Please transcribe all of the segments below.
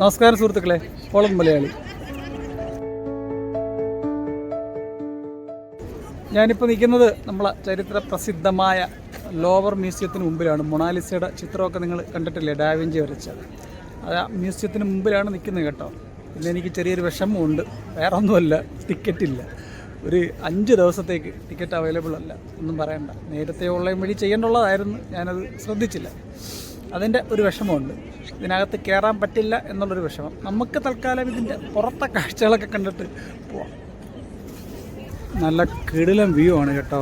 നമസ്കാരം സുഹൃത്തുക്കളെ. ഓളം മലയാളി. ഞാനിപ്പോൾ നിൽക്കുന്നത് നമ്മളെ ചരിത്ര പ്രസിദ്ധമായ ലോവർ മ്യൂസിയത്തിന് മുമ്പിലാണ്. മൊണാലിസയുടെ ചിത്രമൊക്കെ നിങ്ങൾ കണ്ടിട്ടില്ലേ? ഡാവിഞ്ചി വരച്ച. അത് ആ മ്യൂസിയത്തിന് മുമ്പിലാണ് നിൽക്കുന്നത് കേട്ടോ. പിന്നെ എനിക്ക് ചെറിയൊരു വിഷമമുണ്ട്. വേറെ ഒന്നുമല്ല ടിക്കറ്റില്ല. ഒരു അഞ്ച് ദിവസത്തേക്ക് ടിക്കറ്റ് അവൈലബിൾ അല്ല. ഒന്നും പറയണ്ട. നേരത്തെ ഓൺലൈൻ വഴി ചെയ്യേണ്ടുള്ളതായിരുന്നു. ഞാനത് ശ്രദ്ധിച്ചില്ല. അതിന്റെ ഒരു വിഷമമുണ്ട്. ഇതിനകത്ത് കയറാൻ പറ്റില്ല എന്നുള്ളൊരു വിഷമം. നമുക്ക് തൽക്കാലം ഇതിന്റെ പുറത്തെ കാഴ്ചകളൊക്കെ കണ്ടിട്ട് പോവാം. നല്ല കിടിലം വ്യൂ ആണ് കേട്ടോ.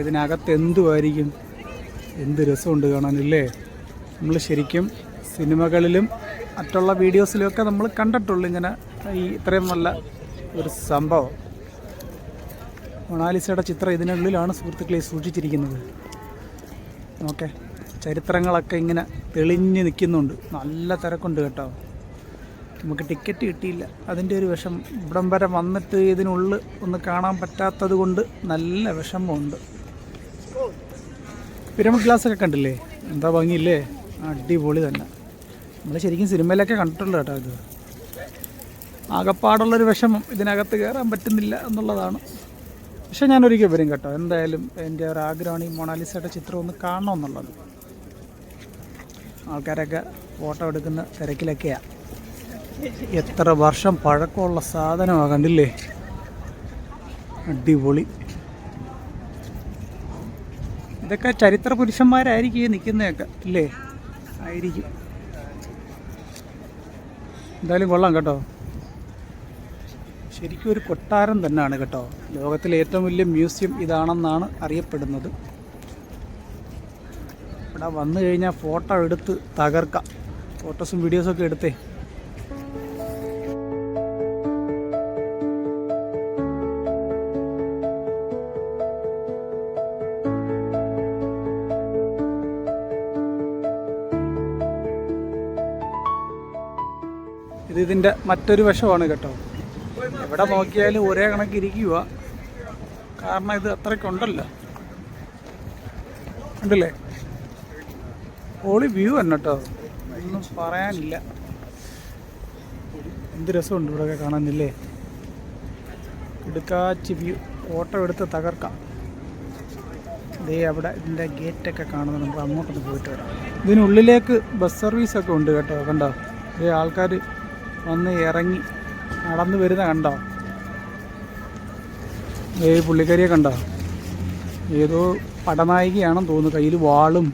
ഇതിനകത്ത് എന്തുമായിരിക്കും എന്ത് രസമുണ്ട് കാണാനില്ലേ? നമ്മൾ ശരിക്കും സിനിമകളിലും മറ്റുള്ള വീഡിയോസിലുമൊക്കെ നമ്മൾ കണ്ടിട്ടുള്ളൂ ഇങ്ങനെ ഈ ഇത്രയും നല്ല ഒരു സംഭവം. മൊണാലിസയുടെ ചിത്രം ഇതിനുള്ളിലാണ് സുഹൃത്തുക്കളെ സൂക്ഷിച്ചിരിക്കുന്നത്. ഓക്കെ. ചരിത്രങ്ങളൊക്കെ ഇങ്ങനെ തെളിഞ്ഞ് നിൽക്കുന്നുണ്ട്. നല്ല തിരക്കുണ്ട് കേട്ടോ. നമുക്ക് ടിക്കറ്റ് കിട്ടിയില്ല. അതിന്റെ ഒരു വിഷം ഇവിടം വരെ വന്നിട്ട് ഇതിനുള്ളിൽ ഒന്ന് കാണാൻ പറ്റാത്തത് കൊണ്ട് നല്ല വിഷമമുണ്ട്. പിരമിഡ് ഗ്ലാസ് ഒക്കെ കണ്ടില്ലേ? എന്താ ഭംഗിയില്ലേ? അടിപൊളി തന്നെ. നമ്മൾ ശരിക്കും സിനിമയിലൊക്കെ കണ്ടിട്ടുള്ളൂ കേട്ടോ ഇത്. ആകപ്പാടുള്ളൊരു വിഷമം ഇതിനകത്ത് കയറാൻ പറ്റുന്നില്ല എന്നുള്ളതാണ്. പക്ഷേ ഞാനൊരിക്കൽ വരും കേട്ടോ. എന്തായാലും എന്റെ ഒരു ആഗ്രഹമാണ് ഈ മൊണാലിസയുടെ ചിത്രം ഒന്ന് കാണണം എന്നുള്ളത്. ആൾക്കാരൊക്കെ ഫോട്ടോ എടുക്കുന്ന തിരക്കിലൊക്കെയാണ് എത്ര വർഷം പഴക്കമുള്ള സാധനമാണ് കണ്ടില്ലേ? അടിപൊളി. ഇതൊക്കെ ചരിത്ര പുരുഷന്മാരായിരിക്കും ഈ നിൽക്കുന്നതൊക്കെ ഇല്ലേ ആയിരിക്കും. എന്തായാലും കൊള്ളാം കേട്ടോ. ശരിക്കും ഒരു കൊട്ടാരം തന്നെയാണ് കേട്ടോ. ലോകത്തിലെ ഏറ്റവും വലിയ മ്യൂസിയം ഇതാണെന്നാണ് അറിയപ്പെടുന്നത്. ഇവിടെ വന്നു കഴിഞ്ഞാൽ ഫോട്ടോ എടുത്ത് തകർക്കാം. ഫോട്ടോസും വീഡിയോസും ഒക്കെ എടുത്തേ. ഇത് ഇതിന്റെ മറ്റൊരു വശമാണ് കേട്ടോ. എവിടെ നോക്കിയാലും ഒരേ കണക്ക് ഇരിക്കുക കാരണം ഇത് അത്രയ്ക്കുണ്ടല്ലോ. ഉണ്ടല്ലേ ഹോളി വ്യൂ തന്നെ കേട്ടോ. ഒന്നും പറയാനില്ല. എന്ത് രസമുണ്ട് ഇവിടെ കാണാനില്ലേ? ഇടുക്കാച്ചി വ്യൂ ഓട്ടോ എടുത്ത് തകർക്കാം. ദേ അവിടെ ഇതിന്റെ ഗേറ്റൊക്കെ കാണുന്നത് നമുക്ക് അങ്ങോട്ടൊന്ന് പോയിട്ട് വരാം. ഇതിനുള്ളിലേക്ക് ബസ് സർവീസൊക്കെ ഉണ്ട് കേട്ടോ കണ്ടോ? ഈ ആൾക്കാർ വന്ന് ഇറങ്ങി നടന്നു വരുന്ന കണ്ടോ? ഏ പുള്ളിക്കാരിയെ കണ്ടോ? ഏതോ പടനായികയാണെന്ന് തോന്നുന്നു കയ്യിൽ വാളും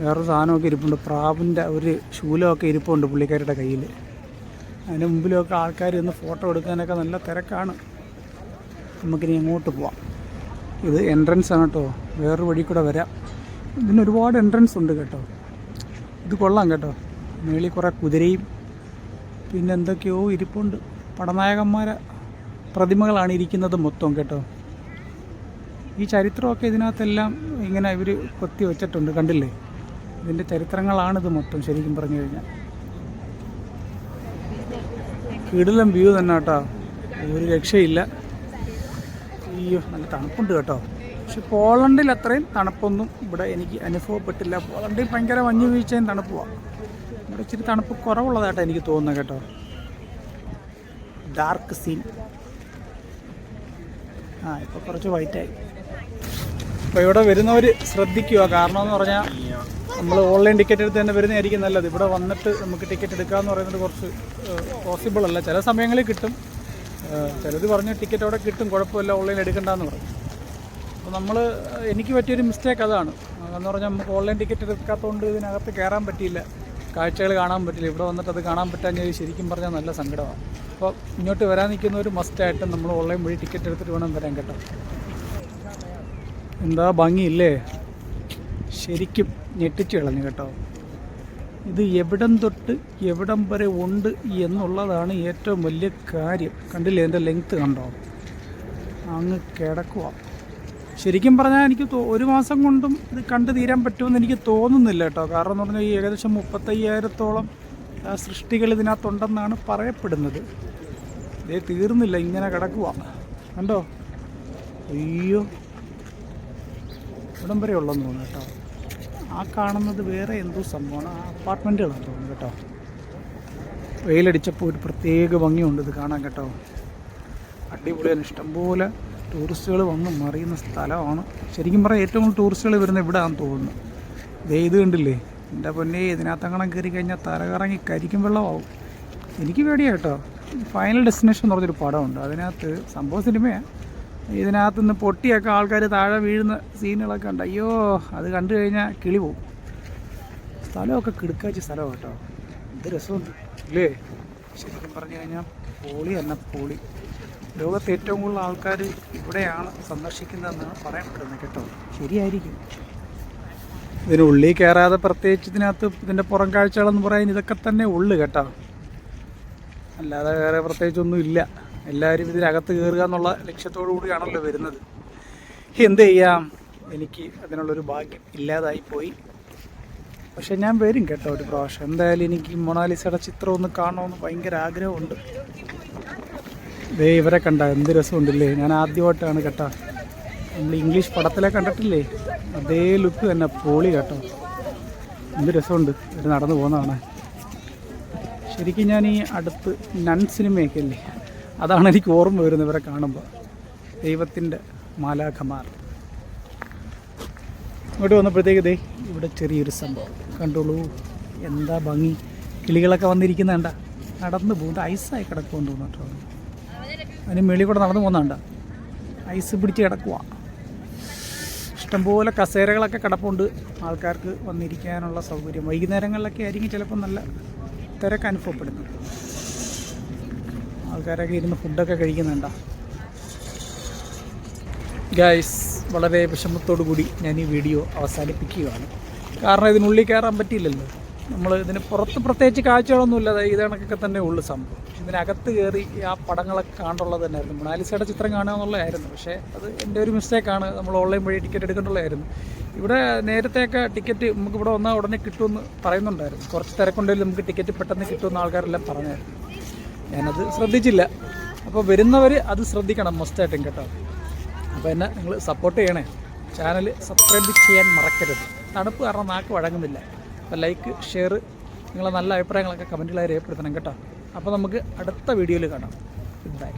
വേറൊരു സാധനമൊക്കെ ഇരിപ്പുണ്ട്. പ്രാവിന്റെ ഒരു ശൂലമൊക്കെ ഇരിപ്പുണ്ട് പുള്ളിക്കാരുടെ കയ്യിൽ അതിന് മുമ്പിലൊക്കെ ആൾക്കാർ ഇന്ന് ഫോട്ടോ എടുക്കാനൊക്കെ നല്ല തിരക്കാണ്. നമുക്കിനി അങ്ങോട്ട് പോവാം. ഇത് എൻട്രൻസ് ആണ് കേട്ടോ. വേറൊരു വഴി കൂടെ വരാം. ഇതിന് ഒരുപാട് എൻട്രൻസ് ഉണ്ട് കേട്ടോ. ഇത് കൊള്ളാം കേട്ടോ. മേളിൽ കുറേ കുതിരയും പിന്നെ എന്തൊക്കെയോ ഇരിപ്പുണ്ട്. പടനായകന്മാരെ പ്രതിമകളാണ് ഇരിക്കുന്നത് മൊത്തം കേട്ടോ. ഈ ചരിത്രമൊക്കെ ഇതിനകത്തെല്ലാം ഇങ്ങനെ ഇവർ കൊത്തി വെച്ചിട്ടുണ്ട്. കണ്ടില്ലേ? ഇതിന്റെ ചരിത്രങ്ങളാണിത് മൊത്തം ശരിക്കും പറഞ്ഞു കഴിഞ്ഞാൽ. കിടിലം വ്യൂ തന്നെ കേട്ടോ. ഒരു രക്ഷയില്ല. അയ്യോ നല്ല തണുപ്പുണ്ട് കേട്ടോ. പക്ഷെ പോളണ്ടിൽ അത്രയും തണുപ്പൊന്നും ഇവിടെ എനിക്ക് അനുഭവപ്പെട്ടില്ല. പോളണ്ടിൽ ഭയങ്കര മഞ്ഞ് വീഴ്ചയും തണുപ്പുമാണ് ഇവിടെ ഇച്ചിരി തണുപ്പ് കുറവുള്ളതായിട്ടാണ് എനിക്ക് തോന്നുന്നത് കേട്ടോ. ഡാർക്ക് സീൻ ആ ഇപ്പോൾ കുറച്ച് വൈറ്റായി അപ്പോൾ ഇവിടെ വരുന്നവർ ശ്രദ്ധിക്കുക. കാരണം എന്ന് പറഞ്ഞാൽ നമ്മൾ ഓൺലൈൻ ടിക്കറ്റ് എടുത്ത് തന്നെ വരുന്നതായിരിക്കും നല്ലത്. ഇവിടെ വന്നിട്ട് നമുക്ക് ടിക്കറ്റ് എടുക്കുക എന്ന് പറയുന്നത് കുറച്ച് പോസിബിൾ അല്ല. ചില സമയങ്ങളിൽ കിട്ടും. ചിലത് പറഞ്ഞ് ടിക്കറ്റ് അവിടെ കിട്ടും. കുഴപ്പമില്ല ഓൺലൈൻ എടുക്കണ്ടെന്ന് പറയും. അപ്പോൾ നമ്മൾ എനിക്ക് പറ്റിയൊരു മിസ്റ്റേക്ക് അതാണ്. എന്ന് പറഞ്ഞാൽ നമുക്ക് ഓൺലൈൻ ടിക്കറ്റ് എടുക്കാത്തതുകൊണ്ട് ഇതിനകത്ത് കയറാൻ പറ്റിയില്ല. കാഴ്ചകൾ കാണാൻ പറ്റില്ല. ഇവിടെ വന്നിട്ട് അത് കാണാൻ പറ്റാഞ്ഞത് ശരിക്കും പറഞ്ഞാൽ നല്ല സങ്കടമാണ്. അപ്പോൾ ഇങ്ങോട്ട് വരാൻ നിൽക്കുന്നവർ മസ്റ്റായിട്ട് നമ്മൾ ഓൺലൈൻ വഴി ടിക്കറ്റ് എടുത്തിട്ട് വേണം വരാൻ കേട്ടോ. എന്താ ഭംഗിയില്ലേ? ശരിക്കും ഞെട്ടിച്ച് കളഞ്ഞു കേട്ടോ. ഇത് എവിടം തൊട്ട് എവിടം വരെ ഉണ്ട് എന്നുള്ളതാണ് ഏറ്റവും വലിയ കാര്യം. കണ്ടില്ലേ? എന്റെ ലെങ്ത്ത് കണ്ടോ? അങ്ങ് കിടക്കുക ശരിക്കും പറഞ്ഞാൽ എനിക്ക് ഒരു മാസം കൊണ്ടും ഇത് കണ്ടു തീരാൻ പറ്റുമെന്ന് എനിക്ക് തോന്നുന്നില്ല കേട്ടോ. കാരണം എന്ന് പറഞ്ഞാൽ ഈ ഏകദേശം മുപ്പത്തയ്യായിരത്തോളം സൃഷ്ടികൾ ഇതിനകത്തുണ്ടെന്നാണ് പറയപ്പെടുന്നത്. ഇതേ തീർന്നില്ല. ഇങ്ങനെ കിടക്കുക കണ്ടോ? അയ്യോ. ഇവിടം വരെ ഉള്ളെന്ന് തോന്നുന്നു കേട്ടോ. ആ കാണുന്നത് വേറെ എന്തോ സംഭവമാണ്. ആ അപ്പാർട്ട്മെന്റുകളാണ് തോന്നുന്നു കേട്ടോ. വെയിലടിച്ചപ്പോൾ ഒരു പ്രത്യേക ഭംഗിയുണ്ട് ഇത് കാണാൻ കേട്ടോ. അടിപൊളിയാണ്. ഇഷ്ടംപോലെ ടൂറിസ്റ്റുകൾ വന്ന് മറിയുന്ന സ്ഥലമാണ്. ശരിക്കും പറഞ്ഞാൽ ഏറ്റവും കൂടുതൽ ടൂറിസ്റ്റുകൾ വരുന്നത് ഇവിടെ ആണെന്ന് തോന്നുന്നു. ദേ ഇത് കണ്ടില്ലേ? എന്റെ പൊന്നെ ഇതിനകത്തങ്ങണം കയറി കഴിഞ്ഞാൽ തലകറങ്ങി കരിക്കും വെള്ളമാവും. എനിക്ക് പേടിയാട്ടോ ഫൈനൽ ഡെസ്റ്റിനേഷൻ എന്ന് പറഞ്ഞൊരു പടമുണ്ട്. അതിനകത്ത് സംഭവ സിനിമയാണ് ഇതിനകത്ത് നിന്ന് പൊട്ടിയൊക്കെ ആൾക്കാർ താഴെ വീഴുന്ന സീനുകളൊക്കെ ഉണ്ട് അയ്യോ അത് കണ്ടു കഴിഞ്ഞാൽ കിളി പോവും. സ്ഥലമൊക്കെ കിടുക്കാച്ച സ്ഥലമാണ് കേട്ടോ. എന്ത് രസമുണ്ട്. ഇല്ലേ? ശരിക്കും പറഞ്ഞു കഴിഞ്ഞാൽ പോളി തന്നെ പോളി. ലോകത്തെ ഏറ്റവും കൂടുതൽ ആൾക്കാർ ഇവിടെയാണ് സന്ദർശിക്കുന്നതെന്നാണ് പറയപ്പെടുന്നത് കേട്ടോ. ശരിയായിരിക്കും. ഇതിനുള്ളിൽ കയറാതെ പ്രത്യേകിച്ച് ഇതിനകത്ത് ഇതിന്റെ പുറം കാഴ്ചകളെന്ന് പറയാൻ ഇതൊക്കെ തന്നെ ഉള്ളു കേട്ടോ. അല്ലാതെ വേറെ പ്രത്യേകിച്ചൊന്നും ഇല്ല. എല്ലാവരും ഇതിനകത്ത് കയറുക എന്നുള്ള ലക്ഷ്യത്തോടു കൂടിയാണല്ലോ വരുന്നത്. എന്ത് ചെയ്യാം? എനിക്ക് അതിനുള്ളൊരു ഭാഗ്യം ഇല്ലാതായി പോയി. പക്ഷെ ഞാൻ വരും കേട്ടോ ഒരു പ്രാവശ്യം. എന്തായാലും എനിക്ക് മൊണാലിസയുടെ ചിത്രം ഒന്ന് കാണണമെന്ന് ഭയങ്കര ആഗ്രഹമുണ്ട്. ദേ ഇവരെ കണ്ട എന്ത് രസമുണ്ടല്ലേ? ഞാൻ ആദ്യമായിട്ടാണ് കേട്ടോ. നമ്മൾ ഇംഗ്ലീഷ് പടത്തിലെ കണ്ടിട്ടില്ലേ? അതേ ലുക്ക് തന്നെ പോളി കേട്ടോ. എന്ത് രസമുണ്ട്. ഇവർ നടന്നു പോകുന്നതാണ്. ശരിക്കും ഞാൻ ഈ അടുത്ത് നൺ സിനിമയൊക്കെ അല്ലേ അതാണ് എനിക്ക് ഓർമ്മ വരുന്നത് ഇവരെ കാണുമ്പോൾ ദൈവത്തിന്റെ മാലാഖമാർ. ഇങ്ങോട്ട് വന്നപ്പോഴത്തേക്ക് ദേ ഇവിടെ ചെറിയൊരു സംഭവം. കണ്ടോളൂ എന്താ ഭംഗി. കിളികളൊക്കെ വന്നിരിക്കുന്ന കണ്ട. നടന്നു പോകുന്നുണ്ട്. ഐസായി കിടക്കുമെന്ന് തോന്നിട്ടോ അതിന് മേളിൽ കൂടെ നടന്നു പോകുന്നുണ്ട. ഐസ് പിടിച്ച് കിടക്കുക ഇഷ്ടംപോലെ കസേരകളൊക്കെ കിടപ്പുണ്ട്. ആൾക്കാർക്ക് വന്നിരിക്കാനുള്ള സൗകര്യം. വൈകുന്നേരങ്ങളിലൊക്കെ ആയിരിക്കും ചിലപ്പോൾ നല്ല തിരക്ക് അനുഭവപ്പെടുന്നു ആൾക്കാരൊക്കെ ഇരുന്ന് ഫുഡൊക്കെ കഴിക്കുന്നുണ്ടോ? ഗായ്സ് വളരെ വിഷമത്തോടു കൂടി ഞാൻ ഈ വീഡിയോ അവസാനിപ്പിക്കുകയാണ്. കാരണം ഇതിനുള്ളിൽ കയറാൻ പറ്റിയില്ലല്ലോ. നമ്മൾ ഇതിന് പുറത്ത് പ്രത്യേകിച്ച് കാഴ്ചകളൊന്നുമില്ല ഇത് കണക്കൊക്കെ തന്നെ ഉള്ളു സംഭവം. ഇതിനകത്ത് കയറി ആ പടങ്ങളൊക്കെ കാണുള്ളത് തന്നെയായിരുന്നു. മണാലിസയുടെ ചിത്രം കാണുക എന്നുള്ളതായിരുന്നു. പക്ഷേ അത് എന്റെ ഒരു മിസ്റ്റേക്കാണ് നമ്മൾ ഓൺലൈൻ വഴി ടിക്കറ്റ് എടുക്കേണ്ടുള്ളതായിരുന്നു ഇവിടെ നേരത്തെയൊക്കെ ടിക്കറ്റ് നമുക്ക് ഇവിടെ വന്നാൽ ഉടനെ കിട്ടുമെന്ന് പറയുന്നുണ്ടായിരുന്നു. കുറച്ച് തിരക്കുണ്ടെങ്കിൽ നമുക്ക് ടിക്കറ്റ് പെട്ടെന്ന് കിട്ടുമെന്ന് ആൾക്കാരെല്ലാം പറഞ്ഞായിരുന്നു. ഞാനത് ശ്രദ്ധിച്ചില്ല. അപ്പോൾ വരുന്നവർ അത് ശ്രദ്ധിക്കണം മസ്റ്റായിട്ടും കേട്ടോ. അപ്പോൾ എന്നെ നിങ്ങൾ സപ്പോർട്ട് ചെയ്യണേ. ചാനൽ സബ്സ്ക്രൈബ് ചെയ്യാൻ മറക്കരുത്. തണുപ്പ് കാരണം നാക്ക് വഴങ്ങുന്നില്ല. അപ്പോൾ ലൈക്ക് ഷെയർ നിങ്ങളെ നല്ല അഭിപ്രായങ്ങളൊക്കെ കമന്റിലായി രേഖപ്പെടുത്തണം കേട്ടോ. അപ്പോൾ നമുക്ക് അടുത്ത വീഡിയോയിൽ കാണാം. Good bye